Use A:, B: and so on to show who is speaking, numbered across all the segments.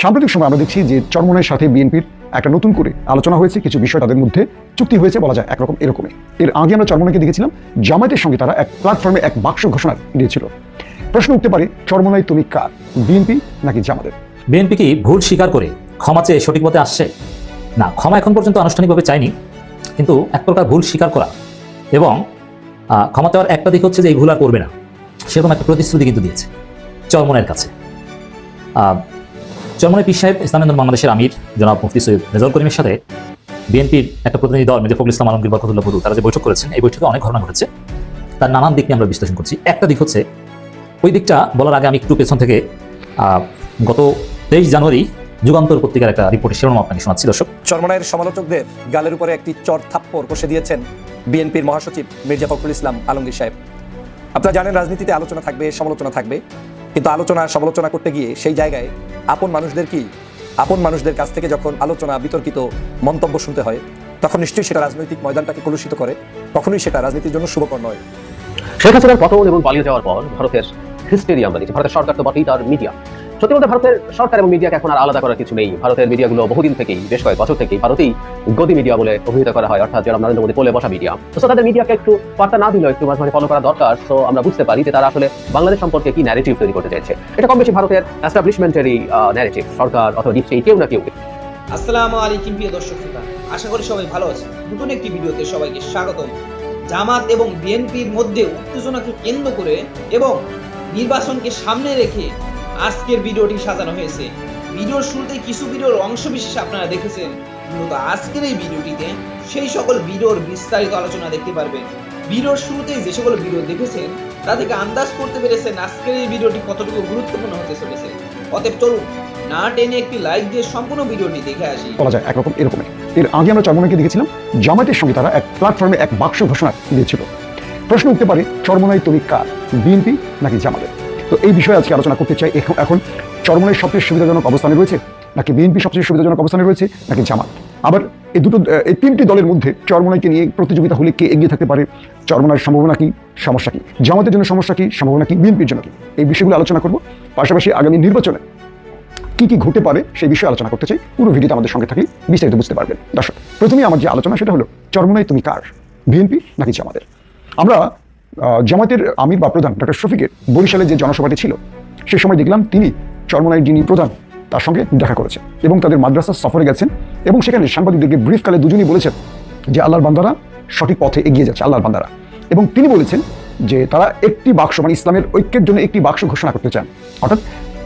A: সাম্প্রতিক সময় আমরা দেখছি যে চরমনের সাথে বিএনপির একটা নতুন করে আলোচনা হয়েছে, কিছু বিষয় তাদের মধ্যে চুক্তি হয়েছে বলা যায় একরকম এরকমই। এর আগে আমরা চরমনাকে দেখেছিলাম, জামায়াতের সঙ্গে তারা এক প্ল্যাটফর্মে এক বাক্স ঘোষণা দিয়েছিল। প্রশ্ন উঠতে পারে চরমনায় তুমি কার, বিএনপি নাকি জামাতের
B: বিএনপি কি ভুল স্বীকার করে ক্ষমা চেয়ে সঠিক পথে আসছে? না, ক্ষমা এখন পর্যন্ত আনুষ্ঠানিকভাবে চাইনি কিন্তু এক প্রকার ভুল স্বীকার করা এবং ক্ষমা চাওয়ার একটা দিক হচ্ছে যে এই ভুল আর করবে না। সেরকম একটা প্রতিশ্রুতি কিন্তু দিয়েছে চরমনের কাছে। আহ, চরমনের পীর সাহেব ইসলামেন্দ্র বাংলাদেশের আমির জনাব মুফতি সৈয়দ রেজাউল করিমের সাথে বিএনপির একটা প্রতিনিধি দল মির্জা ফখরুল ইসলাম আলমগীর বরকতুল্লাহ বধু তারা যে বৈঠক করেছেন এই বৈঠকে অনেক ঘটনা ঘটেছে। তার নানান দিক নিয়ে আমরা বিশ্লেষণ করছি। একটা দিক হচ্ছে ওই দিকটা বলার আগে আমি একটু পেছন থেকে গত তেইশ জানুয়ারি যুগান্তর পত্রিকার একটা রিপোর্টের শিরোনাম আপনাকে শোনাচ্ছি দর্শক।
C: চরমনায়ের সমালোচকদের গালের উপরে একটি চর থাপ্পড় কষে দিয়েছেন বিএনপির মহাসচিব মির্জা ফখরুল ইসলাম আলমগীর সাহেব। আপনারা জানেন রাজনীতিতে আলোচনা থাকবে সমালোচনা থাকবে। কিন্তু আলোচনা, সমালোচনা করতে গিয়ে সেই জায়গায় আপন মানুষদের কি? আপন মানুষদের কাছ থেকে যখন আলোচনা, বিতর্কিত মন্তব্য শুনতে হয়, তখন নিশ্চয়ই সেটা রাজনৈতিক ময়দানটাকে কলুষিত করে। তখনই সেটা রাজনীতির জন্য শুভকর নয়।
D: শেখ হাসিনার পতন এবং পালিয়ে যাওয়ার পর ভারতের হিস্টেরিয়া আমরা ভারতের সরকার তো বটেই তার মিডিয়া। সত্যি বলতে ভারতের সরকার এবং মিডিয়াকে এখন আর আলাদা করার কিছু নেই। ভারতের মিডিয়াগুলো বহুদিন থেকেই, বেশ কয়েক বছর থেকেই ভারতেই গদি মিডিয়া বলে অভিহিত করা হয়, অর্থাৎ যারা নরেন্দ্র মোদী কোলে বসা মিডিয়া। তো তাদের মিডিয়াকে একটু বার্তা না দিলেও একটু মাঝে মাঝে ফলো করা দরকার, তো আমরা বুঝতে পারি যে তারা আসলে বাংলাদেশ সম্পর্কে কি ন্যারেটিভ তৈরি করতে চাইছে। এটা কম বেশি ভারতের এস্টাবলিশমেন্টারি ন্যারেটিভ সরকার অথবা ডিপ কেউ না কেউ।
E: আসসালামু আলাইকুম প্রিয় দর্শক শ্রোতা, আশা করি সবাই ভালো আছেন। নতুন একটি ভিডিওতে সবাইকে স্বাগতম। জামাত এবং বিএনপির মধ্যে উত্তেজনাকে কেন্দ্র করে এবং নির্বাচনকে সামনে রেখে আজকের ভিডিওটি সাজানো হয়েছে। ভিডিওর শুরুতে কিছু ভিডিওর অংশ বিশেষ আপনারা দেখেছেন। মূলত আজকের এই ভিডিওটিতে সেই সকল ভিডিওর বিস্তারিত আলোচনা দেখতে পারবেন। ভিডিওর শুরুতেই যে সকল ভিডিও দেখেছেন, তা থেকে আন্দাজ করতে পেরেছেন আজকের এই ভিডিওটি কতটুকু গুরুত্বপূর্ণ হতে চলেছে। অতএব চলুন, না টেনে একটি লাইক দিয়ে সম্পূর্ণ ভিডিওটি দেখে আসি।
A: বলা যায় একরকম এর আগে আমরা চরমনাকে দেখেছিলাম, জামায়াতের সঙ্গে তারা এক প্ল্যাটফর্মে এক বাক্স ঘোষণা দিয়েছিল। প্রশ্ন উঠতে পারে চরমনায় তুমি কার বিএনপি নাকি জামাতের তো এই বিষয়ে আজকে আলোচনা করতে চাই। এখন চরমনের সবচেয়ে সুবিধাজনক অবস্থানে রয়েছে, নাকি বিএনপি সবচেয়ে সুবিধাজনক অবস্থানে রয়েছে, নাকি জামাত? আবার এই দুটো এই তিনটি দলের মধ্যে চরমনাইকে নিয়ে প্রতিযোগিতা হলে কে এগিয়ে থাকতে পারে? চরমনার সম্ভাবনা কি? সমস্যা কি? জামাতের জন্য সমস্যা কি? সম্ভাবনা কি? বিএনপির জন্য কি? এই বিষয়গুলো আলোচনা করব। পাশাপাশি আগামী নির্বাচনে কি কি ঘটতে পারে সেই বিষয়ে আলোচনা করতে চাই। পুরো ভিডিওতে আমাদের সঙ্গে থাকলে বিস্তারিত বুঝতে পারবেন। দর্শক, প্রথমেই আমার যে আলোচনা সেটা হলো, চরমনাই তুমি কার? বিএনপি নাকি জামাতের? আমরা জামাতের আমির বা প্রধান ডক্টর শফিকের বরিশালে যে জনসভাটি ছিল, সে সময় দেখলাম তিনি চরমনাইয়ের যিনি প্রধান তার সঙ্গে দেখা করেছেন এবং তাদের মাদ্রাসা সফরে গেছেন এবং সেখানে সাংবাদিকদেরকে ব্রিফকালে দুজনই বলেছেন যে আল্লাহর বান্দারা সঠিক পথে এগিয়ে যাচ্ছে, আল্লাহর বান্দারা। এবং তিনি বলেছেন যে তারা একটি বাক্স মানে ইসলামের ঐক্যের জন্য একটি বাক্স ঘোষণা করতে চান। অর্থাৎ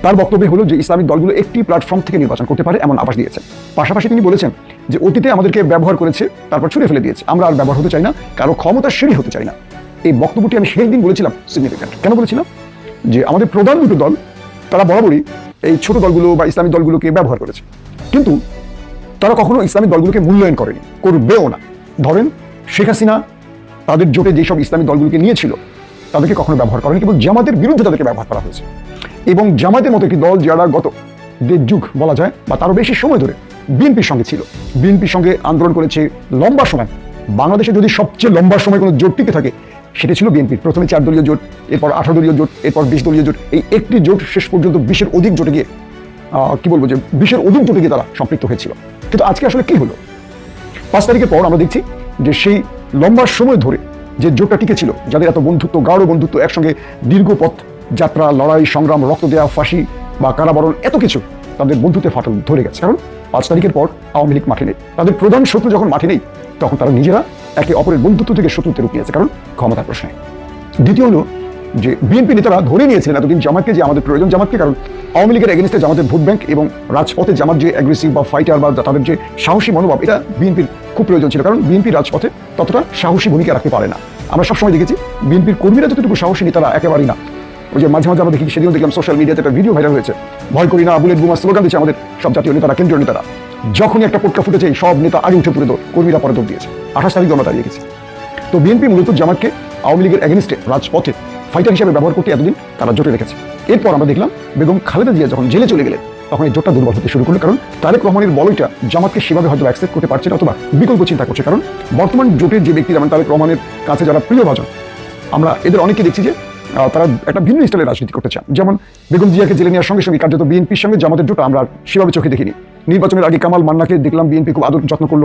A: তার বক্তব্য হলো যে ইসলামিক দলগুলো একটি প্ল্যাটফর্ম থেকে নির্বাচন করতে পারে এমন আভাস দিয়েছেন। পাশাপাশি তিনি বলেছেন যে অতীতে আমাদেরকে ব্যবহার করেছে, তারপর ছুড়ে ফেলে দিয়েছে। আমরা আর ব্যবহার হতে চাই না, কারও ক্ষমতার সিঁড়ি হতে চাই না। এই বক্তব্যটি আমি সেই দিন বলেছিলাম সিগনিফিক্যান্ট কেন বলেছিলাম? যে আমাদের প্রধান দুটো দল, তারা বরাবরই এই ছোট দলগুলো বা ইসলামিক দলগুলোকে ব্যবহার করেছে। কিন্তু তারা কখনো ইসলামিক দলগুলোকে মূল্যায়ন করেনি, করবেও না। ধরেন, শেখ হাসিনা তাদের জোটে যেসব ইসলামিক দলগুলোকে নিয়েছিল, তাদেরকে কখনো ব্যবহার করেনি, কেবল জামাতের বিরুদ্ধে তাদেরকে ব্যবহার করা হয়েছে। এবং জামাতের মতো একটি দল যারা গত দেড় যুগ বলা যায়, বা তারও বেশি সময় ধরে বিএনপির সঙ্গে ছিল। বিএনপির সঙ্গে আন্দোলন করেছে লম্বা সময়। বাংলাদেশে যদি সবচেয়ে লম্বা সময় কোনো জোট টিকে থাকে সেটা ছিল বিএনপির। প্রথমে চার দলীয় জোট, এরপর আঠারো দলীয় জোট, এরপর বিশ দলীয় জোট। এই একটি জোট শেষ পর্যন্ত বিশের অধিক জোটে গিয়ে কি বলব যে বিশের অধিক জোটে গিয়ে তারা সম্পৃক্ত হয়েছিল। কিন্তু আজকে আসলে কি হলো? পাঁচ তারিখের পর আমরা দেখছি যে সেই লম্বা সময় ধরে যে জোটটা টিকে ছিল, যাদের এত বন্ধুত্ব, গাঢ় বন্ধুত্ব, একসঙ্গে দীর্ঘ পথ, যাত্রা, লড়াই, সংগ্রাম, রক্ত দেওয়া ফাঁসি বা কারাবরণ, এত কিছু তাদের বন্ধুত্বে ফাটল ধরে গেছে। কারণ পাঁচ তারিখের পর আওয়ামী লীগ মাঠে নেই। তাদের প্রধান শত্রু যখন মাঠে নেই, তখন তারা নিজেরা একে অপরের বন্ধুত্ব থেকে শত্রুতে রুকিয়েছে কারণ ক্ষমতার প্রশ্নে। দ্বিতীয় হলো যে বিএনপি নেতারা ধরে নিয়েছিলেন এতদিন জামাতকে যে আমাদের প্রয়োজন জামাতকে, কারণ আওয়ামী লীগের এগেনস্টে জামাতের ভোট ব্যাংক এবং রাজপথে জামাত যে অ্যাগ্রেসিভ বা ফাইটার বা তাদের যে সাহসী মনোভাব, এটা বিএনপির খুব প্রয়োজন ছিল। কারণ বিএনপি রাজপথে ততটা সাহসী ভূমিকা রাখতে পারে না। আমরা সবসময় দেখেছি বিএনপির কর্মীরা যতটুকু সাহসী নেতারা একেবারেই না। ওই যে মাঝে মাঝে আমরা দেখি সেদিনও দেখলাম সোশ্যাল মিডিয়াতে একটা ভিডিও ভাইরাল হয়েছে। ভয় করি না, বুলেট বুমা স্লোগান দিচ্ছে আমাদের সব জাতীয় নেতারা, কেন্দ্রীয় নেতারা। যখনই একটা পোটকা ফুটেছে সব নেতা আগে উঠে পড়ে দৌড় কর্মীরা পরে দৌড় দিয়েছে। আঠাশ তারিখ আমরা দাঁড়িয়ে গেছি। তো বিএনপি মূলত জামাতকে আওয়ামী লীগের এগেনস্টে রাজপথে ফাইটার হিসেবে ব্যবহার করতে এতদিন তারা জোটে রেখেছে। এরপর আমরা দেখলাম বেগম খালেদা জিয়া যখন জেলে চলে গেলেন তখন এই জোটটা দুর্বল হতে শুরু করল। কারণ তারেক রহমানের বলয়টা জামাতকে সেভাবে হয়তো অ্যাকসেপ্ট করতে পারছে না অথবা বিকল্প চিন্তা করছে। কারণ বর্তমান জোটের যে ব্যক্তি যেমন তারেক রহমানের কাছে যারা প্রিয় ভাজন আমরা এদের অনেকে দেখছি যে তারা একটা ভিন্ন স্টাইলের রাজনীতি করতে চান। যেমন বেগম জিয়াকে জেলে নেওয়ার সঙ্গে সঙ্গে কার্যত বিএনপির সঙ্গে জামাতের জোট আমরা সেভাবে চোখে দেখিনি। নির্বাচনের আগে কামাল মান্নাকে দেখলাম বিএনপি খুব আদর যত্ন করল।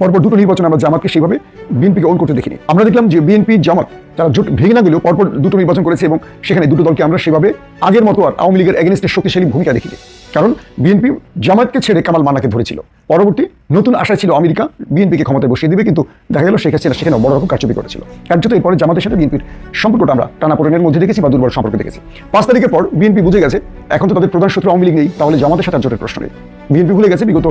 A: পরপর দুটো নির্বাচনে আমরা জামাতকে সেভাবে বিএনপিকে ওন করতে দেখিনি। আমরা দেখলাম যে বিএনপি, জামাত তারা জোট ভেঙে না গেলেও পরপর দুটো নির্বাচন করেছে এবং সেখানে দুটো দলকে আমরা সেভাবে আগের মতো আর আওয়ামী লীগের এগেনস্টের শক্তিশালী ভূমিকা দেখিনি। কারণ বিএনপি জামাতকে ছেড়ে কামাল মান্নাকে ধরেছিল। পরবর্তী নতুন আশা ছিল আমেরিকা বিএনপিকে ক্ষমতায় বসিয়ে দিবে, কিন্তু দেখা গেল শেখ হাসিনা সেখানে বড় রকম কারচুপি করেছিল। কার্যত এরপরে জামাতের সাথে বিএনপির সম্পর্কটা আমরা টানাপোড়েনের মধ্যে দেখেছি বা দুর্বল সম্পর্ক দেখেছি। পাঁচ তারিখের পর বিএনপি বুঝে গেছে, এখন তো তাদের প্রধান শত্রু আওয়ামী লীগ নেই, তাহলে জামাতের সাথে জোটের প্রশ্ন নেই। বিএনপি ভুলে গেছে, বিগত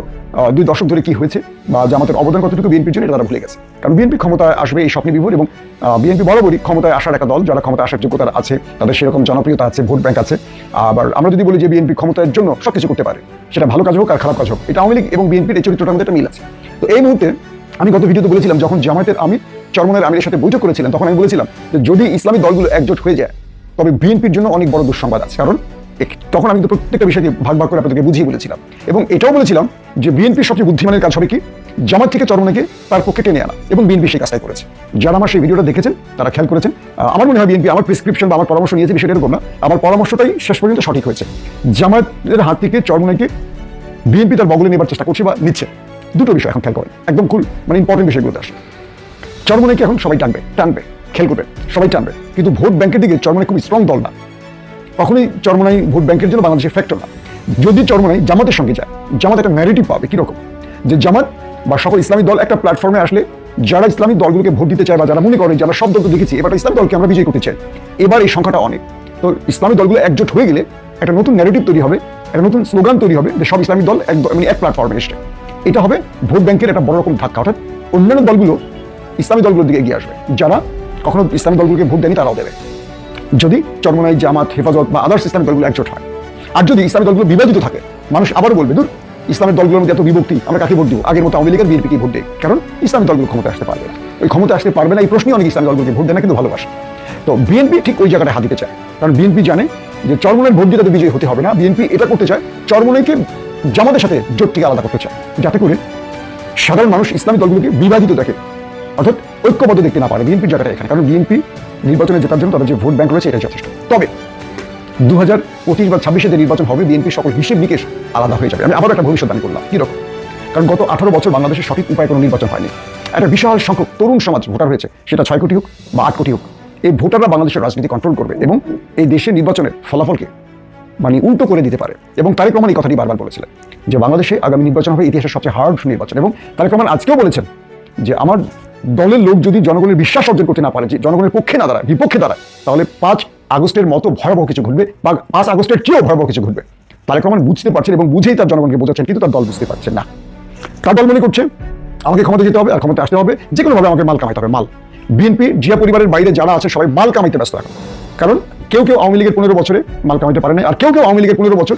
A: দুই দশক ধরে কি হয়েছে বা জামাতের অবদান কতটুকু বিএনপির জন্য, এটা তারা গেছে। কারণ বিএনপি ক্ষমতায় আসবে এই স্বপ্নে বিভোর এবং বিএনপি বরাবরই ক্ষমতায় আসার একটা দল, যারা ক্ষমতা আসার যোগ্যতা আছে, তাদের সেরকম জনপ্রিয়তা আছে, ভোট ব্যাংক আছে। আবার আমরা যদি বলি যে বিএনপি ক্ষমতার জন্য সবকিছু করতে পারে, সেটা ভালো কাজ হোক আর খারাপ কাজ হোক, এটা আওয়ামী লীগ এবং বিএনপির এই চরিত্রটার মধ্যে একটা মিল আছে। তো এই মুহূর্তে আমি গত ভিডিওতে বলেছিলাম, যখন জামায়াতের আমি চরমনের আমিরের সাথে বৈঠক করেছিলাম তখন আমি বলেছিলাম যে যদি ইসলামী দলগুলো একজোট হয়ে যায়, তবে বিএনপির জন্য অনেক বড় দুঃসংবাদ আছে। কারণ তখন আমি প্রত্যেকটা বিষয়কে ভাগ ভাগ করে আপনাদেরকে বুঝিয়ে বলেছিলাম। এবং এটাও বলেছিলাম যে বিএনপির সবচেয়ে বুদ্ধিমানের কাজ হবে কি? জামাত থেকে চরমনাকে তার পক্ষে টেনে আনা। এবং বিএনপি সেই কাজটাই করেছে। যারা আমার সেই ভিডিওটা দেখেছেন, তারা খেয়াল করেছেন। আমার মনে হয় বিএনপি আমার প্রেসক্রিপশন বা আমার পরামর্শ নিয়েছে বিষয়টা এরকম না। আমার পরামর্শটাই শেষ পর্যন্ত সঠিক হয়েছে। জামাতের হাত থেকে চরমনাকে বিএনপি তার বগলে নেবার চেষ্টা করছে বা নিচ্ছে। দুটো বিষয় এখন খেয়াল করেন। একদম খুল মানে ইম্পর্টেন্ট বিষয়গুলোতে আসে। চরমনাইকে এখন সবাই টানবে টানবে খেল করবে সবাই টানবে। কিন্তু ভোট ব্যাংকের দিকে চরমনে খুব স্ট্রং দল না। কখনোই চরমনাই ভোট ব্যাংকের জন্য বাংলাদেশের ফ্যাক্টর না। যদি চরমনাই জামাতের সঙ্গে যায়, জামাত একটা ন্যারেটিভ পাবে কীরকম? যে জামাত বা সকল ইসলামী দল একটা প্ল্যাটফর্মে আসলে যারা ইসলামী দলগুলোকে ভোট দিতে চায় বা যারা মনে করে যারা সব দল তো দেখেছি, এবার ইসলামী দলকে আমরা বিজয়ী করতে চাই। এবার এই সংখ্যাটা অনেক। তো ইসলামী দলগুলো একজোট হয়ে গেলে একটা নতুন ন্যারেটিভ তৈরি হবে, একটা নতুন স্লোগান তৈরি হবে যে সব ইসলামী দল এক মানে এক প্ল্যাটফর্মে এসছে। এটা হবে ভোট ব্যাংকের একটা বড় রকম ধাক্কা। অর্থাৎ অন্যান্য দলগুলো ইসলামী দলগুলোর দিকে এগিয়ে আসবে। যারা কখনো ইসলামী দলগুলোকে ভোট দেয়নি তারাও দেবে। যদি চরমনাই জামাত, হেফাজত বা আদার্স ইসলামী দলগুলো একজোট হয়। আর যদি ইসলামী দলগুলো বিভাজিত থাকে, মানুষ আবার বলবে, দূর ইসলামের দলগুলোর মধ্যে এত বিভক্তি, আমরা কাকে ভোট দিব? আগের মতো আওয়ামী লীগের বিএনপিকে ভোট দেয়। কারণ ইসলামী দলগুলো ক্ষমতা আসতে পারবে না। ওই ক্ষমতা আসতে পারবে না, এই প্রশ্নই অনেক ইসলামী দলগুলোকে ভোট দেয় না, কিন্তু ভালোবাসে। তো বিএনপি ঠিক ওই জায়গাটা হাত দিতে চায়। কারণ বিএনপি জানে যে চরমনের ভোট দিয়ে তাদের বিজয়ী হতে হবে না। বিএনপি এটা করতে চায়, চরমনাইকে জামাতের সাথে জোট থেকে আলাদা করতে চায়। যাতে করে সাধারণ মানুষ ইসলামী দলগুলোকে বিভাজিত দেখে। অর্থাৎ ঐক্যবদ্ধ দেখতে না পারে বিএনপির জায়গাটা এখানে। কারণ বিএনপি নির্বাচনে জেতার জন্য তাদের যে ভোট ব্যাংক রয়েছে, এটাই যথেষ্ট। তবে দু হাজার পঁচিশ বা ছাব্বিশে যে নির্বাচন হবে বিএনপির সকল হিসেব নিকেশ আলাদা হয়ে যাবে। আমি আবার একটা ভবিষ্যৎবাণী করলাম। কীরকম কারণ গত আঠারো বছর বাংলাদেশের সঠিক উপায় কোনো নির্বাচন হয়নি। একটা বিশাল সংখ্যক তরুণ সমাজ ভোটার হয়েছে, সেটা ছয় কোটি হোক বা আট কোটি হোক। এই ভোটাররা বাংলাদেশের রাজনীতি কন্ট্রোল করবে এবং এই দেশের নির্বাচনের ফলাফলকে মানে উল্টো করে দিতে পারে। এবং তারেক রহমান এই কথাটি বারবার বলেছিলেন যে বাংলাদেশে আগামী নির্বাচন হবে ইতিহাসের সবচেয়ে হার্ড নির্বাচন। এবং তারেক রহমান আজকেও বলেছেন যে আমার দলের লোক যদি জনগণের বিশ্বাস অর্জন করতে না পারে, যে জনগণের পক্ষে না দাঁড়ায়, বিপক্ষে দাঁড়ায়, তাহলে পাঁচ আগস্টের মতো ভয়াবহ কিছু ঘটবে বা পাঁচ আগস্টের চেয়েও ভয়াবহ কিছু ঘটবে। তারেক রহমান বুঝতে পারছেন এবং বুঝেই তার জনগণকে বোঝাচ্ছেন, কিন্তু তার দল বুঝতে পারছেন না। তার দল মনে করছে? আমাকে ক্ষমতা যেতে হবে, আর ক্ষমতা আসতে হবে যে কোনোভাবে আমাকে মাল কামাইতে হবে, মাল। বিএনপি, জিয়া পরিবারের বাইরে যারা আছে, সবাই মাল কামাইতে ব্যস্ত এখন। কারণ কেউ কেউ আওয়ামী লীগের পনেরো বছরে মাল কামাইতে পারে না আর কেউ কেউ আওয়ামী লীগের পনেরো বছর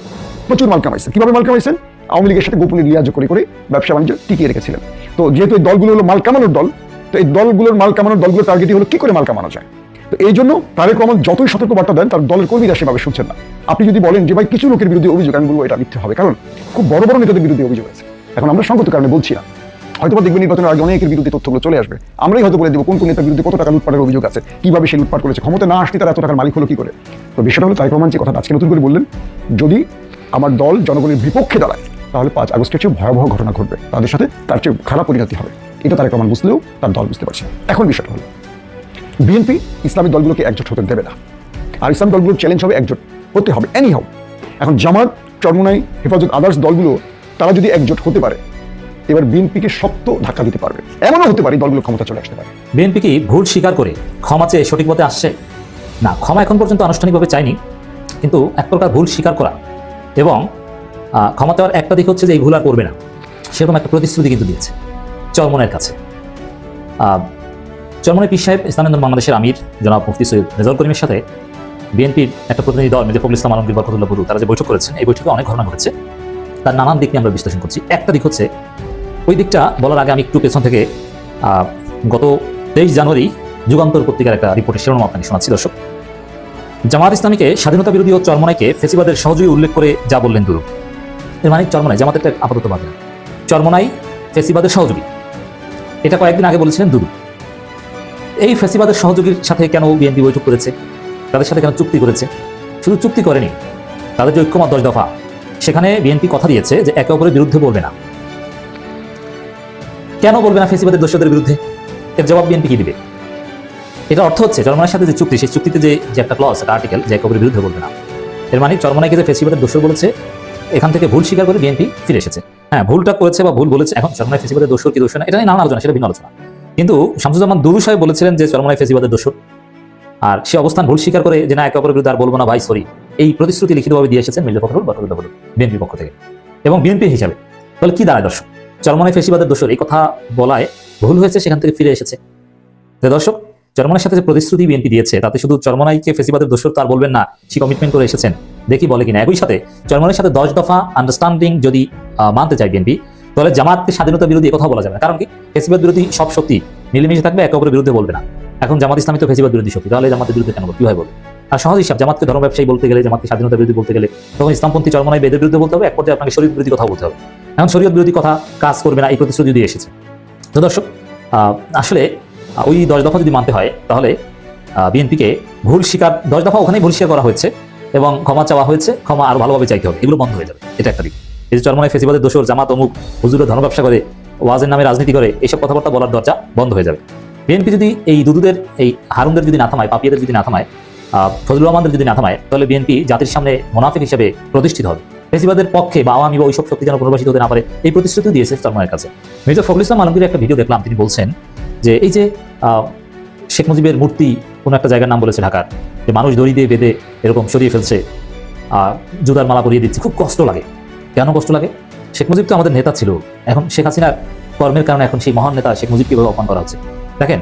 A: প্রচুর মাল কামাইছে। কীভাবে মাল কামাইছেন? আওয়ামী লীগের সাথে গোপনে লিয়াজ করে করে ব্যবসা বাণিজ্য টিকিয়ে রেখেছিলেন। তো যেহেতু এই দলগুলো হলো মাল কামানোর দল তো এই দলগুলোর মাল কামানোর দলগুলোর টার্গেটই হলো কি করে মাল কামানো যায়? তো এই জন্য তারেক রহমান যতই সতর্কবার্তা দেন, তার দলের কর্মীরা সেভাবে শুনছেন না। আপনি যদি বলেন যে, ভাই, কিছু লোকের বিরুদ্ধে অভিযোগ, আমি বলব এটা মিথ্যে হবে। কারণ খুব বড় বড় নেতাদের বিরুদ্ধে অভিযোগ আছে। এখন আমরা সংগত কারণে বলছি না। হয়তো দেখবেন নির্বাচনের আগে অনেকের বিরুদ্ধে তথ্যগুলো চলে আসবে। আমরাই হয়তো বলে দেবো, কোন কোন নেতার বিরুদ্ধে কত টাকা লুটপাটের অভিযোগ আছে? কীভাবে সে লুটপাট করেছে? ক্ষমতা না আসতে তারা এত টাকার মালিক হলো কি করে? তো বিষয়টা হলো, তারেক রহমান যে কথা আজকে নতুন করে বললেন, যদি আমার দল জনগণের বিপক্ষে দাঁড়ায়, তাহলে পাঁচ আগস্টের চেয়ে ভয়াবহ ঘটনা ঘটবে। তাদের সাথে তার চেয়ে খারাপ পরিণতি হবে। এটা তারেক রহমান বুঝলেও তার দল বুঝতে পারছে। এখন বিষয়টা হলো, বিএনপি ইসলামী দলগুলোকে একজোট হতে দেবে না। আর ইসলামী দলগুলোর চ্যালেঞ্জ হবে একজোট হতে হবে। এনি হাউ এখন জামাত, চরমনাই, হেফাজত আদার্স দলগুলো, তারা যদি একজোট হতে পারে, এবার বিএনপিকে শক্ত ধাক্কা দিতে পারবে। এমনও হতে পারে দলগুলো ক্ষমতা চলে আসতে পারে।
B: বিএনপি কি ভুল স্বীকার করে ক্ষমা চেয়ে সঠিক পথে আসছে? না, ক্ষমা এখন পর্যন্ত আনুষ্ঠানিকভাবে চাইনি কিন্তু এক প্রকার ভুল স্বীকার করা। এবং ক্ষমা দেওয়ার একটা দিক হচ্ছে যে এই ভুল আর করবে না। সেরকম একটা প্রতিশ্রুতি কিন্তু দিয়েছে। চরমনের কাছে। চরমনের পীর সাহেব ইসলামেন্দ্র বাংলাদেশের আমির জনাব মুফতি সৈয়দ রেজাউল করিমের সাথে বিএনপির একটা প্রতিনিধি দল মির্জা ইসলাম আলমগীর বরকতুল্লাহ বুরু তারা যে বৈঠক করেছেন, এই বৈঠকে অনেক ঘটনা ঘটেছে। তার নানান দিক নিয়ে আমরা বিশ্লেষণ করছি। একটা দিক হচ্ছে, ওই দিকটা বলার আগে আমি একটু পেছন থেকে গত তেইশ জানুয়ারি যুগান্তর পত্রিকার একটা রিপোর্টের শিরোনাম আপনাকে শোনাচ্ছি, দর্শক। জামাত ইসলামীকে স্বাধীনতা বিরোধী ও চরমনাইকে ফেসিবাদের সহযোগী উল্লেখ করে যা বললেন দুরু। এর মানে চরমনাই, জামাতেরটা আপাতত বাদ। চরমনাই ফেসিবাদের সহযোগী। এটা কয়েকদিন আগে বলেছিলেন দুরু। এই ফেসিবাদের সহযোগীর সাথে কেন বিএনপি বৈঠক করেছে? তাদের সাথে কেন চুক্তি করেছে? শুধু চুক্তি করেনি, তাদের যে ঐক্যমত দশ দফা, সেখানে বিএনপি কথা দিয়েছে যে একে অপরের বিরুদ্ধে বলবে না। কেন বলবে না ফেসিবাদের দোষদের বিরুদ্ধে? এর জবাব বিএনপি কি দিবে? এটা অর্থ হচ্ছে চরমনার সাথে যে চুক্তি, সেই চুক্তিতে যে যে একটা ক্লস একটা আর্টিকেল যে একে অপরের বিরুদ্ধে বলবে না। এর মানে চরমনাইকে যে ফেসিবাদের দোষর বলেছে, এখান থেকে ভুল স্বীকার করে বিএনপি ফিরে এসেছে। হ্যাঁ ভুলটা করেছে বা ভুল বলেছে, এখন চরমনাই ফেসিবাদের দোষর কি দোষ না, এটা নিয়ে নানান আলোচনা, সেটা ভিন্ন আলোচনা। কিন্তু শামসুজ্জামান দুরু সাহেব বলেছিলেন যে চরমনাই ফেসিবাদের দোষর। আর সে অবস্থান ভুল স্বীকার করে যে না, একে অপরের বিরুদ্ধে আর বলব না, ভাই সরি এই প্রতিশ্রুতি লিখিতভাবে দিয়ে এসেছেন মির্জা ফখরুল বরকতুল্লাহ বলুন বিএনপির পক্ষ থেকে। এবং বিএনপি হিসাবে। তাহলে কি দাঁড়ায় দর্শক? চরমনাই ফেসিবাদের দোষর, এই কথা বলায় ভুল হয়েছে, সেখান থেকে ফিরে এসেছে। দর্শক চরমনের সাথে যে প্রতিশ্রুতি বিএনপি দিয়েছে, তাতে শুধু চরমনাইকে ফেসিবাদের দোষর তার বলবেন না, সে কমিটমেন্ট করে এসেছেন। দেখি বলে কিনা। একই সাথে চরমনের সাথে দশ দফা আন্ডারস্ট্যান্ডিং যদি মানতে চায় বিএনপি তাহলে জামাতকে স্বাধীনতা বিরোধী কথা বলা যাবে না। কারণ কি? ফেসিবাদ বিরোধী সব শক্তি মিলেমিশে থাকবে, একে অপরের বিরুদ্ধে বলবে না। এখন জামাত ইসলামী তো ফেসিবাদ বিরোধী শক্তি, তাহলে জামাতের বিরুদ্ধে কেন কি হয় আর সহজ হিসাব, জামাতকে ধর্ম ব্যবসায়ী বলতে গেলে, জামাতকে স্বাধীনতা বিরোধী বলতে গেলে, তখন ইসলামপন্থী চরমনাই বেদের বিরুদ্ধে বলতে হবে, এক পর্যায়ে আপনাকে শরীর বিরোধী কথা বলতে হবে। এখন শরীয়ত বিরোধী কথা কাজ করবে না, এই প্রতিশ্রুতি দিয়ে এসেছে। তো দর্শক আসলে ওই দশ দফা যদি মানতে হয়, তাহলে বিএনপিকে ভুল স্বীকার, দশ দফা ওখানেই ভুল স্বীকার করা হয়েছে। এবং ক্ষমা চাওয়া হয়েছে, ক্ষমা আরও ভালোভাবে চাইতে হবে। এগুলো বন্ধ হয়ে যাবে। এটা একটা দিক। এই যে চরমনায় ফেসিবাদের দোষর জামাত অমুক হুজুরের ধর্ম ব্যবসা করে, ওয়াজের নামে রাজনীতি করে এইসব কথাবার্তা বলার দরজা বন্ধ হয়ে যাবে। বিএনপি যদি এই দুদুদের, এই হারুনদের যদি না থামায়, পাপিয়াদের যদি না থামায় ফজলুর রহমানদের যদি না থামায়, তাহলে বিএনপি জাতির সামনে মোনাফিক হিসেবে প্রতিষ্ঠিত হবে। ফেসিবাদের পক্ষে বা আওয়ামী বা ওইসব শক্তি যেন পুনর্বাসিত হতে না পারে, এই প্রতিশ্রুতি দিয়েছে চরমনের কাছে। মির্জা ফখরুল ইসলাম আলমগীর একটা ভিডিও দেখলাম, তিনি বলছেন যে, এই যে শেখ মুজিবের মূর্তি, কোনো একটা জায়গার নাম বলেছে ঢাকার যে মানুষ দড়ি দিয়ে বেঁধে এরকম সরিয়ে ফেলছে আহ, জুতার মালা পরিয়ে দিচ্ছে খুব কষ্ট লাগে। কেন কষ্ট লাগে? শেখ মুজিব তো আমাদের নেতা ছিল। এখন শেখ হাসিনার কর্মের কারণে এখন সেই মহান নেতা শেখ মুজিবকে এভাবে অপমান করা হচ্ছে। দেখেন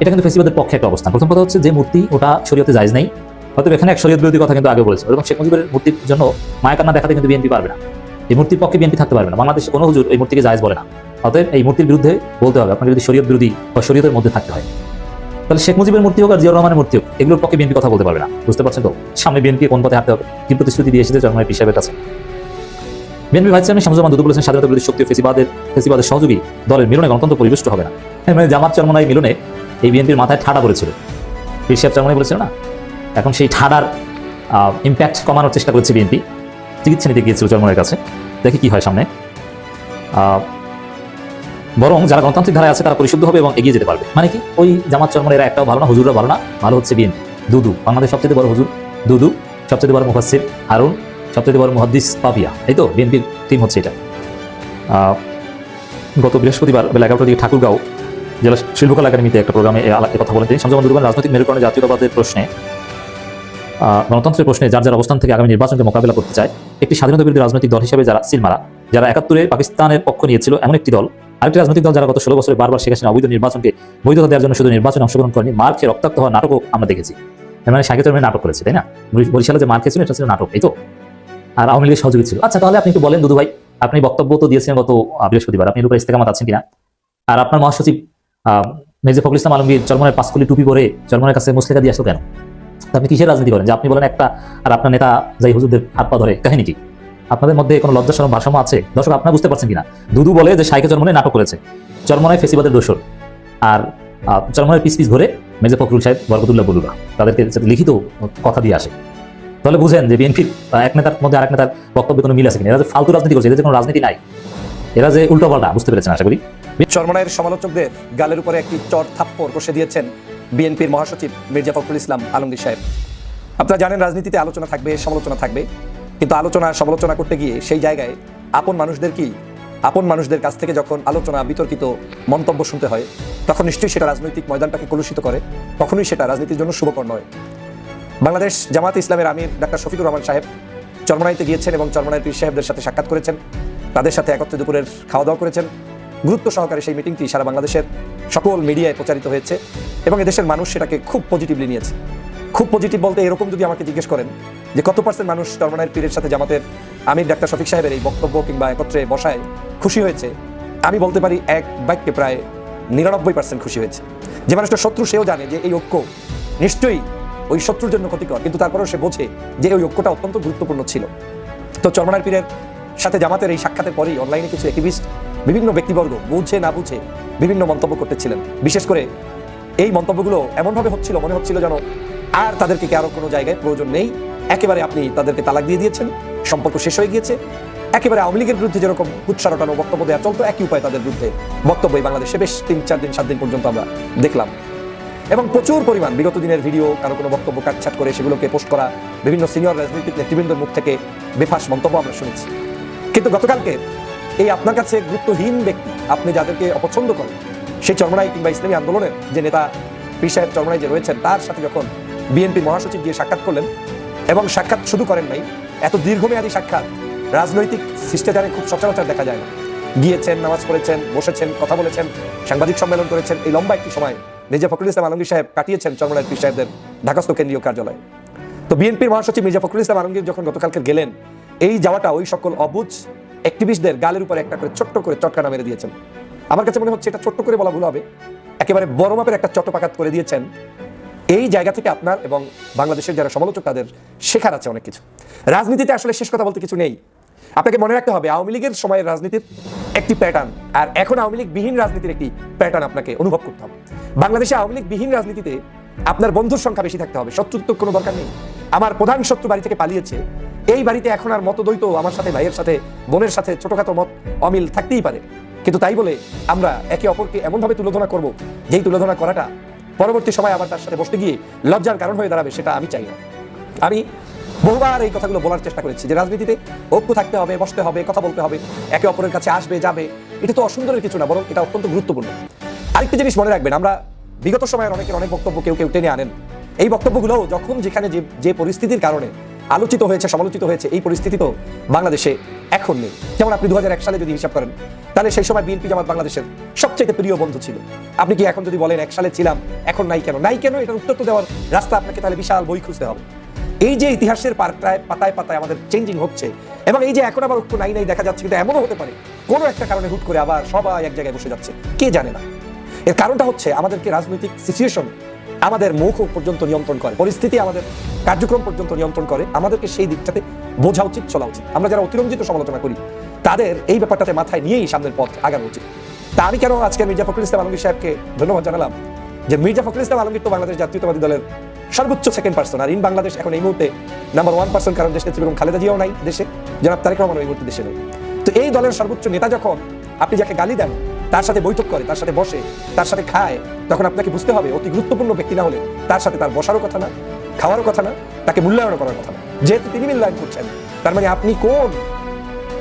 B: এটা কিন্তু ফেসিবাদের পক্ষে একটা অবস্থান। প্রথম কথা হচ্ছে যে মূর্তি ওটা শরীয়তে জায়জ নেই। হয়তো এখানে এক শরীয়ত বিরোধী কথা কিন্তু আগে বলেছে। এবং শেখ মুজিবের মূর্তির জন্য মায়া কান্না দেখাতে কিন্তু বিএনপি পারবে না। এই মূর্তির পক্ষে বিএনপি থাকতে পারবে না। বাংলাদেশে কোনো হুজুর এই মূর্তিকে জায়জ বলে না। অতএব এই মূর্তির বিরুদ্ধে বলতে হবে। আপনাকে যদি শরীয়ত বিরোধী বা শরীয়তের মধ্যে থাকতে হয় তাহলে শেখ মুজিবের মূর্তি হোক আর জিয়াউর রহমানের মূর্তি হোক এগুলোর পক্ষে বিএনপি কথা বলতে পারবে না। বুঝতে পারছেন তো? সামনে বিএনপি কোন পথে হাঁটতে হবে? কি প্রতিশ্রুতি দিয়ে এসেছে চরমায় হিসাবের কাছে? BNP vice chairman Shamsuzzaman Dudu বলেছেন স্বাধীনতা বিরোধী শক্তি ফেসিবাদের ফেসিবাদের সহযোগী দলের মিলনে গণতন্ত্র পরিবেষ্ট হবে না। হ্যাঁ, মানে জামাত চরমনাই মিলনে এই বিএনপির মাথায় ঠাডা পড়েছিল। সাহেব চরমনাই বলেছিল না? এখন সেই ঠাডার ইম্প্যাক্ট কমানোর চেষ্টা করেছে বিএনপি। চিকিৎসা নিতে গিয়েছিল চরমনের কাছে। দেখি কি হয় সামনে। বরং যারা গণতান্ত্রিক ধারায় আছে তারা পরিশুদ্ধ হবে এবং এগিয়ে যেতে পারবে। মানে কি? ওই জামাত চরমনের এরা একটাও ভালো না, হুজুররা ভালো না? ভালো হচ্ছে বিএনপি। দুদু, বাংলাদেশ সবচেয়ে বড় হুজুর। দুদু সবচেয়ে বড় মুফাসির হারুন সবচেয়ে বড় মুহাদ্দিস পাপিয়া। এই তো, বিএনপির টিম হচ্ছে এটা। গত বৃহস্পতিবার বেলা এগারোটার দিকে ঠাকুরগাঁও জেলা শিল্পকলা একাডেমিতে একটা প্রোগ্রামে কথা বলেন তিনি। সংযমান দুর্গান রাজনৈতিক মেরুকরণে জাতীয়তাবাদের প্রশ্নে গণতন্ত্রের প্রশ্নে যার যার অবস্থান থেকে আগামী নির্বাচনকে মোকাবিলা করতে চায়, একটি স্বাধীনতা বিরোধী রাজনৈতিক দল হিসেবে যারা, সিলমারা, যারা একাত্তরে পাকিস্তানের পক্ষ নিয়েছিল, এমন একটি দল আরেকটি রাজনৈতিক দল যারা গত ষোলো বছরে বারবার শেখ হাসিনা অবৈধ নির্বাচনকে বৈধতা দেওয়ার জন্য শুধু নির্বাচনে অংশগ্রহণ করেনি, মার খেয়ে রক্তাক্ত হওয়া নাটকও আমরা দেখেছি। মানে সাইকেল চরমে নাটক করেছে, তাই না? বরিশালে যে মার খেয়েছিল, এটা ছিল নাটক, এই তো? আর আওয়ামী লীগের সহযোগী ছিল। আচ্ছা তাহলে আপনি একটু বলেন, দুদু ভাই, আপনি বক্তব্য তো দিয়েছেন গত বৃহস্পতিবার, আপনি এর উপরে ইস্তেকামাত আছেন কিনা? আর আপনার মহাসচিব মির্জা ফখরুল ইসলাম আলমগীর চরমনের পাঁচকুলি টুপি পরে চরমনের কাছে মুসলিকা দিয়ে আসলো কেন? আপনি কিসের রাজনীতি করেন? যে আপনি বলেন একটা, আর আপনার নেতা যাই হুজুরদের হাত পা ধরে, কাহিনী কি? আপনাদের মধ্যে কোনো লজ্জা সরম ভারসাম্য আছে? দর্শক, আপনারা বুঝতে পারছেন কিনা? দুদু বলে যে সাইকে চরমনে নাটক করেছে। চরমনায় ফেসিবাদের দোষর আর চরমনের পিস পিস ধরে মির্জা ফখরুল সাহেব, বরকতুল্লাহ বলুরা। তাদেরকে লিখিত কথা দিয়ে আসে। তাহলে বুঝেন যে বিএনপির এক নেতার মধ্যে আরেক নেতার বক্তব্যে কোনো মিল আছে কিনা? এরা যে ফালতু রাজনীতি করছে, এদের কোনো রাজনীতি নাই। এরা যে উল্টো পাল্টা বুঝতে পেরেছেন আশা করি?
C: চরমনায়ের সমালোচকদের গালের উপরে একটি চর থাপ্পড় কষে দিয়েছেন বিএনপির মহাসচিব মির্জা ফখরুল ইসলাম আলমগীর সাহেব। আপনারা জানেন রাজনীতিতে আলোচনা থাকবে, সমালোচনা থাকবে। কিন্তু আলোচনা, সমালোচনা করতে গিয়ে সেই জায়গায় আপন মানুষদের কি? আপন মানুষদের কাছ থেকে যখন আলোচনা, বিতর্কিত মন্তব্য শুনতে হয়, তখন নিশ্চয়ই সেটা রাজনৈতিক ময়দানটাকে কলুষিত করে। কখনোই সেটা রাজনীতির জন্য শুভকর নয়। বাংলাদেশ জামাত ইসলামের আমির ডাক্তার শফিকুর রহমান সাহেব চরমনাইতে গিয়েছেন এবং চরমনাইয়ের পীর সাহেবদের সাথে সাক্ষাৎ করেছেন। তাদের সাথে একত্রে দুপুরের খাওয়া দাওয়া করেছেন। গুরুত্ব সহকারে সেই মিটিংটি সারা বাংলাদেশের সকল মিডিয়ায় প্রচারিত হয়েছে এবং এদেশের মানুষ সেটাকে খুব পজিটিভলি নিয়েছে। খুব পজিটিভ বলতে এরকম যদি আমাকে জিজ্ঞেস করেন যে কত পার্সেন্ট মানুষ চরমনাইয়ের পীরের সাথে জামাতের আমির ডাক্তার শফিক সাহেবের এই বক্তব্য কিংবা একত্রে বসায় খুশি হয়েছে? আমি বলতে পারি এক বাক্যে প্রায় নিরানব্বই পার্সেন্ট খুশি হয়েছে। যে মানুষটা শত্রু সেও জানে যে এই ঐক্য নিশ্চয়ই ওই শত্রুর জন্য ক্ষতিকর, কিন্তু তারপরেও সে বোঝে যে ওই ঐক্যটা অত্যন্ত গুরুত্বপূর্ণ ছিল। তো চরমনার পীরের সাথে জামাতের এই সাক্ষাতের পরেই অনলাইনে কিছু অ্যাক্টিভিস্ট বিভিন্ন ব্যক্তিবর্গ বুঝে না বুঝে বিভিন্ন মন্তব্য করতেছিলেন। বিশেষ করে এই মন্তব্যগুলো এমনভাবে হচ্ছিল, মনে হচ্ছিল যেন আর তাদেরকে আরও কোনো জায়গায় প্রয়োজন নেই? একেবারে আপনি তাদেরকে তালাক দিয়ে দিয়েছেন, সম্পর্ক শেষ হয়ে গিয়েছে। একেবারে আওয়ামী লীগের বিরুদ্ধে যেরকম উৎসারটানো বক্তব্য দেওয়া চলতো, একই উপায় তাদের বিরুদ্ধে বক্তব্য এই বাংলাদেশে বেশ তিন, চার দিন, সাত দিন পর্যন্ত আমরা দেখলাম। এবং প্রচুর পরিমাণ বিগত দিনের ভিডিও, কারও কোনো বক্তব্য কাটছাট করে সেগুলোকে পোস্ট করা, বিভিন্ন সিনিয়র রাজনৈতিক নেতৃবৃন্দের মুখ থেকে বেফাস মন্তব্য আমরা শুনেছি। কিন্তু গতকালকে এই আপনার কাছে গুরুত্বহীন ব্যক্তি, আপনি যাদেরকে অপছন্দ করেন, সেই চরমনাই কিংবা ইসলামী আন্দোলনের যে নেতা পীর সাহেব চরমনাই যে রয়েছেন, তার সাথে যখন বিএনপি মহাসচিব গিয়ে সাক্ষাৎ করলেন এবং সাক্ষাৎ শুধু করেন নাই, এত দীর্ঘমেয়াদী সাক্ষাৎ রাজনৈতিক শিষ্টাচারে খুব সচরাচর দেখা যায় না। গিয়েছেন, নামাজ পড়েছেন, বসেছেন, কথা বলেছেন, সাংবাদিক সম্মেলন করেছেন, এই লম্বা একটি সময় মির্জা ফখরুল ইসলাম আলমগীর সাহেব কাটিয়েছেন চরমনাই পীর সাহেবদের ঢাকাস্থ কেন্দ্রীয় কার্যালয়ে। তো বিএনপির মহাসচিব মির্জা ফখরুল ইসলাম আলমগীর যখন গতকালকে গেলেন, এই যাওয়াটা ওই সকল অবুজ অ্যাক্টিভিস্টদের গালের উপরে একটা করে ছোট্ট করে চটকানা মেরে দিয়েছেন। আমার কাছে মনে হচ্ছে এটা ছোট্ট করে বলা ভুল হবে। একেবারে বড় মাপের একটা চট্টপাকাত করে দিয়েছেন। এই জায়গা থেকে আপনার এবং বাংলাদেশের যারা সমালোচক, তাদের শেখার আছে অনেক কিছু। রাজনীতিতে আসলে শেষ কথা বলতে কিছু নেই। আপনাকে মনে রাখতে হবে, আওয়ামী লীগের সময়ের রাজনীতির একটি প্যাটার্ন আর এখন আওয়ামী লীগ বিহীন রাজনীতির একটি প্যাটার্ন আপনাকে অনুভব করতে হবে। বাংলাদেশে আওয়ামী লীগ বিহীন রাজনীতিতে আপনার বন্ধুর সংখ্যা বেশি থাকতে হবে শত্রুর তো কোনো দরকার নেই। আমার প্রধান শত্রু বাড়ি থেকে পালিয়েছে, এই বাড়িতে এখন আর মতদ্বৈত, আমার সাথে, ভাইয়ের সাথে, বোনের সাথে ছোটখাটো মত অমিল থাকতেই পারে। কিন্তু তাই বলে আমরা একে অপরকে এমনভাবে তুলোধনা করব, যেই তুলোধনা করাটা পরবর্তী সময় আবার তার সাথে বসতে গিয়ে লজ্জার কারণ হয়ে দাঁড়াবে, সেটা আমি চাই না। আমি বহুবার এই কথাগুলো বলার চেষ্টা করেছি যে রাজনীতিতে ঐক্য থাকতে হবে, বসতে হবে, কথা বলতে হবে, একে অপরের কাছে আসবে, যাবে। এটা তো অসুন্দরের কিছু না, বরং এটা অত্যন্ত গুরুত্বপূর্ণ। আরেকটি জিনিস মনে রাখবেন, আমরা বিগত সময়ের অনেকের অনেক বক্তব্য কেউ কেউ টেনে আনেন। এই বক্তব্যগুলো যখন যেখানে যে যে পরিস্থিতির কারণে আলোচিত হয়েছে, সমালোচিত হয়েছে, এই পরিস্থিতি তো বাংলাদেশে এখন নেই। যেমন আপনি দু সালে যদি হিসাব করেন, তাহলে সেই সময় বিএনপি জামাত বাংলাদেশের সবচেয়ে প্রিয় বন্ধু ছিল। আপনি কি এখন যদি বলেন, এক সালে ছিলাম, এখন নাই কেন? নাই কেন? এটার উত্তর তো দেওয়ার রাস্তা আপনাকে তাহলে বিশাল বই খুঁজতে হবে। এই যে ইতিহাসের পাতায় পাতায় পাতায় আমাদের চেঞ্জিং হচ্ছে, এবং এই যে এখন আবার ঐক্য নাই নাই দেখা যাচ্ছে, কিন্তু এমনও হতে পারে, কোনো একটা কারণে হুট করে আবার সবাই এক জায়গায় বসে যাচ্ছে, কে জানে না? এর কারণটা হচ্ছে আমাদেরকে রাজনৈতিক সিচুয়েশন আমাদের মুখ পর্যন্ত নিয়ন্ত্রণ করে, পরিস্থিতি আমাদের, কার্যক্রম পর্যন্ত নিয়ন্ত্রণ করে, আমাদেরকে সেই দিকটাতে বোঝা উচিত, চলা উচিত। আমরা যারা অতিরঞ্জিত সমালোচনা করি, তাদের এই ব্যাপারটাতে মাথায় নিয়েই সামনের পথ আগানো উচিত। তা আমি কেন আজকে মির্জা ফখরুল ইসলাম আলমগীর সাহেবকে ধন্যবাদ জানালাম? যে মির্জা ফখরুল ইসলাম আলমগীর তো বাংলাদেশ জাতীয়তাবাদী দলের সর্বোচ্চ সেকেন্ড পার্সন আর ইন বাংলাদেশ এখন এই মুহূর্তে নাম্বার ওয়ান পার্সন কারণ দেশ নেত্রী বেগম খালেদা জিয়াও নাই দেশে। জনাব তারেক রহমান এই মুহূর্তে দেশে নেই। তো এই দলের সর্বোচ্চ নেতা যখন, আপনি যাকে গালি দেন তার সাথে বৈঠক করে, তার সাথে বসে, তার সাথে খায়, তখন আপনাকে বুঝতে হবে অতি গুরুত্বপূর্ণ ব্যক্তি না হলে তার সাথে তার বসারও কথা না, খাওয়ারও কথা না, তাকে মূল্যায়ন করার কথা না। যেহেতু তিনি মূল্যায়ন করছেন, তার মানে আপনি কোন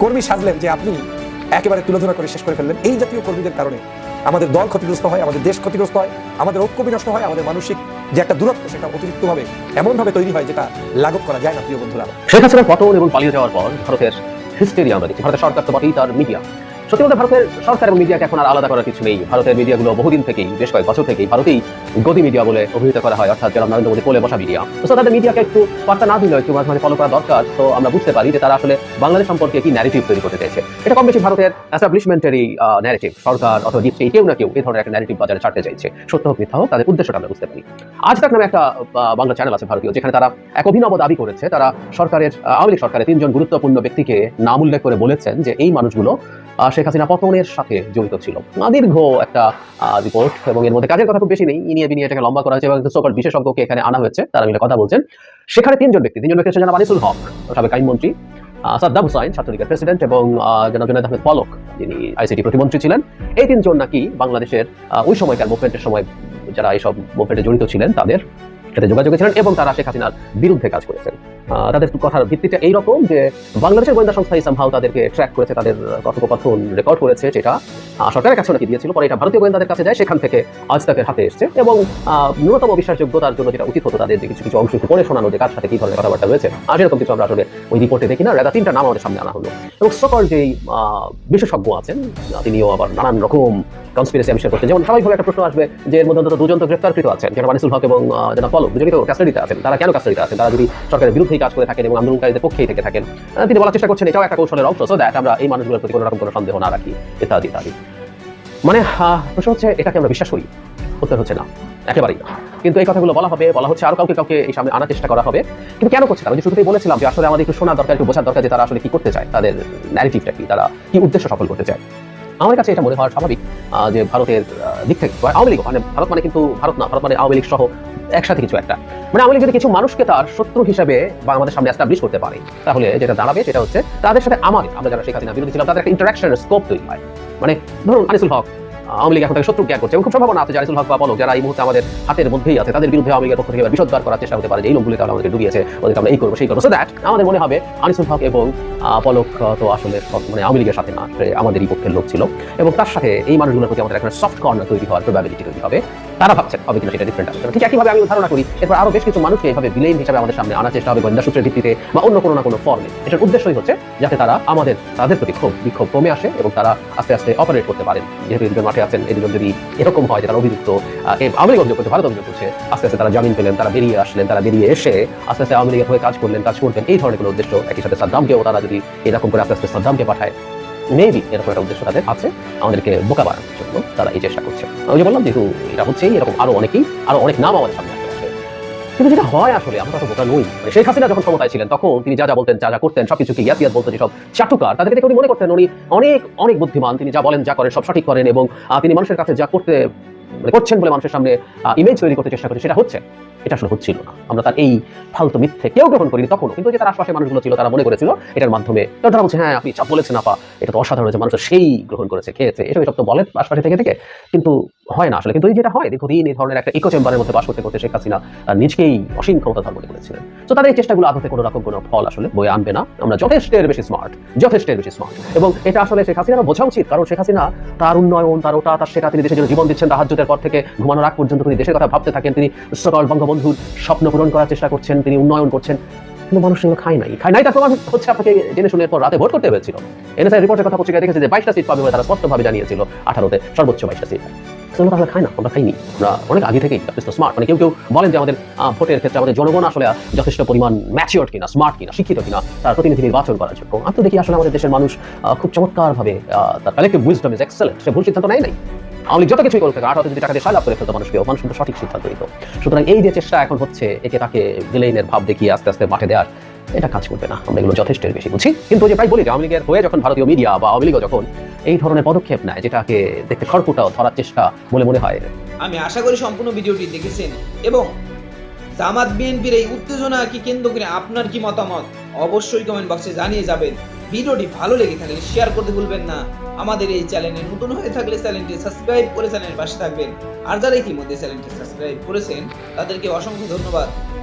C: কর্মী সাজলেন যে আপনি একেবারে তুলোধনা করে শেষ করে ফেললেন? এই জাতীয় কর্মীদের কারণে আমাদের দল ক্ষতিগ্রস্ত হয়, আমাদের দেশ ক্ষতিগ্রস্ত হয়, আমাদের ঐক্য বিনষ্ট হয়, আমাদের মানসিক যে একটা দূরত্ব সেটা অতিরিক্তভাবে এমনভাবে তৈরি হয় যেটা লাঘব করা যায় না, প্রিয় বন্ধুরা।
D: শেখ হাসিনার পতন এবং পালিয়ে যাওয়ার পর ভারতের হিস্টেরিয়া আমরা দেখছি ভারতের সরকার তো বটেই তার মিডিয়া। সত্যি বলতে ভারতের সরকার এবং মিডিয়াকে এখন আর আলাদা করার কিছু নেই। ভারতের মিডিয়াগুলো বহুদিন থেকেই, বেশ কয়েক বছর থেকেই ভারতেই গদি মিডিয়া বলে অভিহিত করা হয়। অর্থাৎ যারা নরেন্দ্র মোদী কোলে বসা মিডিয়া। তো তাদের মিডিয়াকে একটু বার্তা না দিলেও একটু মাঝে ফলো করা দরকার। তো আমরা বুঝতে পারি যে তারা আসলে বাংলাদেশ সম্পর্কে কি ন্যারেটিভ তৈরি করতে চাইছে এটা কম বেশি ভারতের অ্যাস্টাবলিশমেন্টেরই ন্যারেটিভ সরকার অথবা ডিপ কেউ না কেউ এই ধরনের একটা ন্যারেটিভ বাজারে ছাড়তে চাইছে। সত্য হোক, মিথ্যা হোক, তাদের উদ্দেশ্যটা আমরা বুঝতে পারি। আজ তাক নামে একটা বাংলা চ্যানেল আছে ভারতীয়, যেখানে তারা এক অভিনব দাবি করেছে। তারা সরকারের আওয়ামী লীগ সরকারের তিনজন গুরুত্বপূর্ণ ব্যক্তিকে নাম উল্লেখ করে বলেছেন যে এই মানুষগুলো শেখ হাসিনা পতনের সাথে জড়িত ছিল। দীর্ঘ একটা রিপোর্ট এবং এর মধ্যে কাজের কথা খুব বেশি নেই। ইনিয়ে বিনিয়ে এটাকে লম্বা করা হয়েছে এবং সকল বিশেষজ্ঞকে এখানে আনা হয়েছে। তারা মিলে কথা বলছেন। সেখানে তিনজন ব্যক্তি তিনজন ব্যক্তি হচ্ছেন জনাব আনিসুল হক, সাবেক আইনমন্ত্রী সাদ্দাম হুসাইন, ছাত্রলীগের প্রেসিডেন্ট এবং জনাব জুনায়দ আহমেদ পলক, যিনি আইসিটি প্রতিমন্ত্রী ছিলেন। এই তিনজন নাকি বাংলাদেশের ওই সময়কার মুভমেন্টের সময় যারা এইসব মুভমেন্টে জড়িত ছিলেন, তাদের সাথে যোগাযোগে ছিলেন এবং তারা শেখ হাসিনার বিরুদ্ধে কাজ করেছেন। তাদের কথার ভিত্তিটা এইরকম যে বাংলাদেশের গোয়েন্দা সংস্থা ইসামহাও তাদেরকে ট্র্যাক করেছে, তাদের কথোপকথন রেকর্ড করেছে, যেটা সরকারের কাছে নাকি দিয়েছিল, পরে এটা ভারতীয় গোয়েন্দাদের কাছে যায়, সেখান থেকে আজ তাকের হাতে এসছে এবং ন্যূনতম বিশ্বাসযোগ্যতার জন্য যেটা উচিত হতো তাদের যে কিছু কিছু অংশ একটু পড়ে শোনানো যে কার সাথে কি ধরনের কথাবার্তা রয়েছে আর এরকম কিছু আমরা আসলে ওই রিপোর্টে দেখি না। রাজা, তিনটা নাম আমাদের সামনে আনা হলো। এবং সকল যেই বিশেষজ্ঞ আছেন, তিনিও আবার নানান রকম কনস্পিরেসি আবিষ্কার করছেন যেমন স্বাভাবিকভাবে একটা প্রশ্ন আসবে যে এর মধ্যে অন্তত দুজন তো গ্রেফতারকৃত আছেন, যেটা মানিসুল হক এবং যেটা পলক দুজনই তো কাস্টাডিতে আছেন। তারা কেন কাস্টাডিতে আছেন? তারা যদি সরকারের বিরুদ্ধেই কাজ করে থাকেন এবং আন্দোলনকারীদের পক্ষেই থেকে থাকেন তিনি বলার চেষ্টা করছেন, এটাও একটা কৌশলের অংশ। সো দ্যাট আমরা এই মানুষগুলোর প্রতি কোনো রকম কোনো সন্দেহ না রাখি, ইত্যাদি ইত্যাদি। মানে প্রশ্ন হচ্ছে, এটাকে আমরা বিশ্বাস করি? উত্তর হচ্ছে না। একেবারেই না। কিন্তু এই কথাগুলো বলা হবে, বলা হচ্ছে, আরও কাউকে কাউকে এই সামনে আনার চেষ্টা করা হবে। কিন্তু কেন করছে ওই যে শুরুতেই বলেছিলাম যে আসলে আমাদের একটু শোনার দরকার, একটু বোঝার দরকার যে তারা আসলে কি করতে চায়, তাদের ন্যারেটিভটা কি, তারা কি উদ্দেশ্য সফল করতে চায়। আমার কাছে এটা মনে হওয়ার স্বাভাবিক যে ভারতের দিক থেকে, আওয়ামী লীগ মানে ভারত মানে কিন্তু ভারত না, ভারত মানে আওয়ামী লীগ সহ একসাথে কিছু একটা। মানে আওয়ামী যদি কিছু মানুষকে তার শত্রু হিসেবে বা আমাদের সামনে এস্টাবলিশ করতে পারে, তাহলে যেটা দাঁড়াবে সেটা হচ্ছে তাদের সাথে আমাদের আমরা যারা শেখ হাসিনা বিরোধী ছিলাম, তাদের একটা ইন্টারাকশনের স্কোপ তৈরি হয়। মানে ধরুন আনিসুল হক, আওয়ামী লীগ এখন তাকে শত্রু জ্ঞান করছে, এবং খুব সম্ভাবনা আছে আনিসুল হক বা পলক যারা এই মুহূর্তে আমাদের হাতের মধ্যেই আছে, তাদের বিরুদ্ধে আওয়ামী লীগের পক্ষ থেকে এবার বিষোদ্গার করার চেষ্টা হতে পারে যে এই লোকগুলি তাহলে আমাদেরকে ডুবিয়েছে, ওদেরকে আমরা এই করব, সেই করব। সো দ্যাট আমাদের মনে হবে আনিসুল হক এবং পলক তো আসলে মানে আওয়ামী লীগের সাথে না আমাদেরই পক্ষের লোক ছিল। এবং তার সাথে এই মানুষগুলোর প্রতি আমাদের একটা সফট কর্নার তৈরি হওয়ার প্রবাবিলিটি তৈরি হবে। তারা ভাবছেন, হবে কিনা সেটা ডিফারেন্ট আছে ঠিক একইভাবে আমি ধারণা করি, এরপর আরও বেশ কিছু মানুষকে এইভাবে ভিলেন হিসাবে আমাদের সামনে আনার চেষ্টা হবে গোয়েন্দা সূত্রের ভিত্তিতে বা অন্য কোনো না কোনো ফর্মে এটার উদ্দেশ্যই হচ্ছে যাতে তারা আমাদের, তাদের প্রতি ক্ষোভ, বিক্ষোভ কমে আসে এবং তারা আস্তে আস্তে অপারেট করতে পারেন। যেহেতু দুজন মাঠে আছেন এই দুজন যদি এরকম হয় যে তারা অভিযুক্ত আওয়ামী লীগ অভিযোগ করছে, ভারত অভিযোগ করছে, আস্তে আস্তে তারা জামিন পেলেন, তারা বেরিয়ে আসলেন, তারা বেরিয়ে এসে আস্তে আস্তে আওয়ামী লীগের হয়ে কাজ করলেন, কাজ করবেন, এই ধরনের কোনো উদ্দেশ্য। একই সাথে সাদ্দামকেও তারা যদি এরকম করে আস্তে আস্তে সাদ্দামকে পাঠায় মেবি এরকম একটা উদ্দেশ্য তাদের আছে, আমাদেরকে বোকা বাড়ানোর জন্য তারা এই চেষ্টা করছে। আমি যে বললাম, যেহেতু এটা হচ্ছেই এরকম আরও অনেকেই, আরও অনেক নাম আমাদের সামনে কিন্তু যেটা হয় আসলে, আমরা তো বোকা নই। মানে শেখ হাসিনা যখন ক্ষমতায় ছিলেন, তখন তিনি যা যা বলতেন, যা যা করতেন সবকিছুকে ইয়াস ইয়াস বলতেন সব চাটুকার তাদেরকে দেখে উনি মনে করতেন, উনি অনেক অনেক বুদ্ধিমান। তিনি যা বলেন, যা করেন, সব সঠিক করেন এবং তিনি মানুষের কাছে যা করতে মানে করছেন বলে মানুষের সামনে ইমেজ তৈরি করতে চেষ্টা করছে, সেটা হচ্ছে। এটা আসলে হচ্ছিল না। আমরা তার এই ফালতু মিথ্যে কেউ গ্রহণ করিনি তখনও। কিন্তু যে তার আশপাশে মানুষগুলো ছিল, তারা মনে করেছিল এটার মাধ্যমে। তারা বলছে হ্যাঁ আপনি চাপ বলেছেন, আপা। এটা তো অসাধারণ হয়েছে। মানুষ সেই গ্রহণ করেছে, খেয়েছে। এসব এসব তো বলে আশপাশে থেকে থেকে। কিন্তু হয় না আসলে। কিন্তু এই যেটা হয়, দীর্ঘদিন এই ধরনের একটা ইকো চেম্বারের মধ্যে বাস করতে করতে শেখ হাসিনা নিজকেই অসীম ক্ষমতা ধর্ম করেছিলেন। তো তাদের এই চেষ্টাগুলো আদতে কোনো রকম কোনো ফল আসলে বয়ে আনবে না। আমরা যথেষ্টের বেশি স্মার্ট যথেষ্টের বেশি স্মার্ট এবং এটা আসলে শেখ হাসিনার বোঝা উচিত, কারণ শেখ হাসিনা তার উন্নয়ন, তার ওটা, তার সেটা, তিনি দেশের জন্য জীবন দিচ্ছেন রাহাজ্যতের পর থেকে ঘুমানোর আগ পর্যন্ত তিনি দেশের কথা ভাবতে থাকেন, তিনি সকল বঙ্গবন্ধুর স্বপ্ন পূরণ করার চেষ্টা করছেন, তিনি উন্নয়ন করছেন। কিন্তু মানুষ সেগুলো খায় নাই। খায় নাই তার প্রমাণ হচ্ছে আপনাকে জেনে শুনে এরপর রাতে ভোট করতে হয়েছিল। এনএসআই রিপোর্টের কথা পত্রিকায় দেখেছে যে বাইশটা সিট পাবে তারা স্পষ্টভাবে জানিয়েছিল আঠারোতে, সর্বোচ্চ বাইশটা সিট। তাহলে খায় না আমরা খাইনি আমরা অনেক আগে থেকেই স্মার্ট মানে কেউ কেউ বলেন যে আমাদের ভোটের ক্ষেত্রে আমাদের জনগণ আসলে যথেষ্ট পরিমাণ ম্যাচিওর কিনা স্মার্ট কিনা শিক্ষিত কিনা তার প্রতিনিধি নির্বাচন করার জন্য আমি তো দেখি আসলে আমাদের দেশের মানুষ খুব চমৎকারভাবে তার কালেক্টিভ উইজডম ইজ এক্সেলেন্ট সে ভুল সিদ্ধান্ত নেয় নাই আওয়ামী যত কিছুই করতে আঠারো যদি টাকা দিয়ে করে ফেলতো মানুষকে মানুষ কিন্তু সঠিক সিদ্ধান্ত নিত সুতরাং এই যে চেষ্টা এখন হচ্ছে একে তাকে ভিলেইনের ভাব দেখিয়ে আস্তে আস্তে মাঠে দেওয়ার এটা কাজ করবে না। আমরা এগুলো যথেষ্টের বেশি বুঝি। কিন্তু যে প্রায় বলি যে আওয়ামী লীগের হয়ে যখন ভারতীয় মিডিয়া বা আওয়ামী লীগও যখন এই ধরনের পদক্ষেপ নেয়, যেটাকে দেখতে খড়কুটাও ধরার চেষ্টা বলে মনে হয়।
E: আমি আশা করি সম্পূর্ণ ভিডিওটি দেখেছেন এবং জামাত বিএনপির এই উত্তেজনাকে কেন্দ্র করে আপনার কি মতামত? অবশ্যই কমেন্ট বক্সে জানিয়ে যাবেন। ভিডিওটি ভালো লেগে থাকলে শেয়ার করতে ভুলবেন না। আমাদের এই চ্যানেলে নতুন হয়ে থাকলে চ্যানেলটি সাবস্ক্রাইব করে চ্যানেলের পাশে থাকবেন। আর যারা ইতিমধ্যে চ্যানেলটি সাবস্ক্রাইব করেছেন, তাদেরকে অসংখ্য ধন্যবাদ।